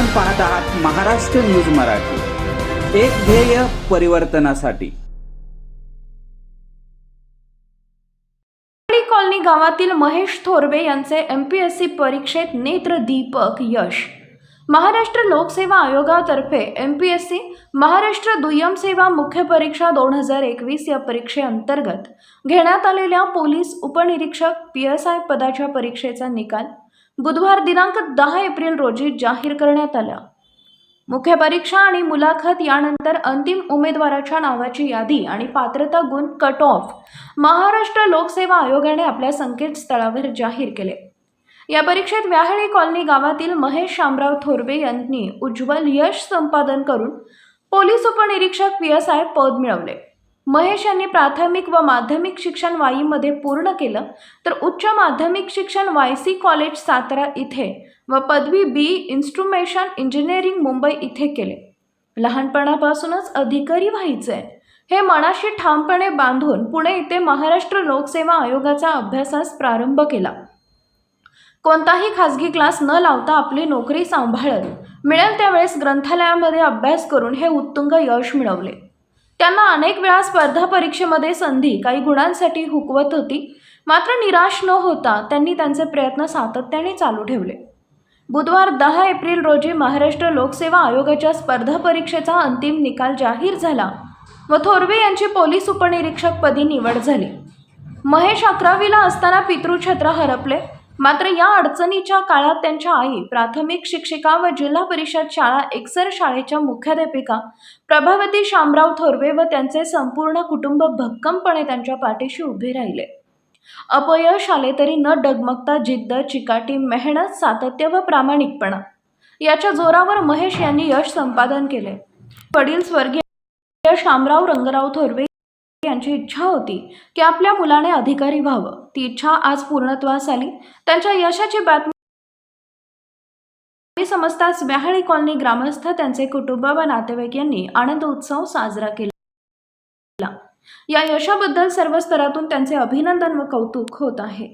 आपण पाहत आहात महाराष्ट्र न्यूज मराठी. एक ध्येय परिवर्तनासाठी. कॉलनी गावातील महेश थोरबे यांचे एम पी एस सी परीक्षेत नेत्रदीपक यश. महाराष्ट्र लोकसेवा आयोगातर्फे M P S C Maharashtra दुय्यम सेवा मुख्य परीक्षा दोन हजार एकवीस या परीक्षेअंतर्गत घेण्यात आलेल्या पोलीस उपनिरीक्षक पी एस आय पदाच्या परीक्षेचा निकाल बुधवार दिनांक दहा एप्रिल रोजी जाहीर करण्यात आला मुख्य परीक्षा आणि मुलाखत यानंतर अंतिम उमेदवाराच्या नावाची यादी आणि पात्रता गुण कट ऑफ महाराष्ट्र लोकसेवा आयोगाने आपल्या संकेतस्थळावर जाहीर केले. या परीक्षेत व्याहळी कॉलनी गावातील महेश शामराव थोरवे यांनी उज्ज्वल यश संपादन करून पोलीस उपनिरीक्षक पी एस आय पद मिळवले. महेश यांनी प्राथमिक व माध्यमिक शिक्षण वाईमध्ये पूर्ण केलं. तर उच्च माध्यमिक शिक्षण वाय सी कॉलेज सातारा इथे व पदवी बी इन्स्ट्रुमेशन इंजिनिअरिंग मुंबई इथे केले. लहानपणापासूनच अधिकारी व्हायचंय हे मनाशी ठामपणे बांधून पुणे इथे महाराष्ट्र लोकसेवा आयोगाचा अभ्यासास प्रारंभ केला. कोणताही खाजगी क्लास न लावता आपली नोकरी सांभाळत मिळेल त्यावेळेस ग्रंथालयामध्ये अभ्यास करून हे उत्तुंग यश मिळवले. त्यांना अनेक वेळा स्पर्धा परीक्षेमध्ये संधी काही गुणांसाठी हुकवत होती. मात्र निराश न होता त्यांनी त्यांचे प्रयत्न सातत्याने चालू ठेवले. बुधवार दहा एप्रिल रोजी महाराष्ट्र लोकसेवा आयोगाच्या स्पर्धा परीक्षेचा अंतिम निकाल जाहीर झाला व थोरवे यांची पोलीस उपनिरीक्षकपदी निवड झाली. महेश अकरावीला असताना पितृछत्र हरपले. मात्र या अडचणीच्या काळात त्यांच्या आई प्राथमिक शिक्षिका व जिल्हा परिषद शाळा एकसर शाळेच्या मुख्याध्यापिका प्रभावती शामराव थोरवे व त्यांचे संपूर्ण कुटुंब भक्कमपणे त्यांच्या पाठीशी उभे राहिले. अपयश आले तरी न डगमगता जिद्द चिकाटी मेहनत सातत्य व प्रामाणिकपणा याच्या जोरावर महेश यांनी यश संपादन केले. वडील स्वर्गीय शामराव रंगराव थोरवे यांची इच्छा होती की आपल्या मुलाने अधिकारी व्हावं. ती इच्छा आज पूर्णत्वास आली. त्यांच्या यशाची बातमी समजताच व्याहाळी कॉलनी ग्रामस्थ त्यांचे कुटुंब व नातेवाईक यांनी आनंद उत्सव साजरा केला. या यशाबद्दल सर्व स्तरातून त्यांचे अभिनंदन व कौतुक होत आहे.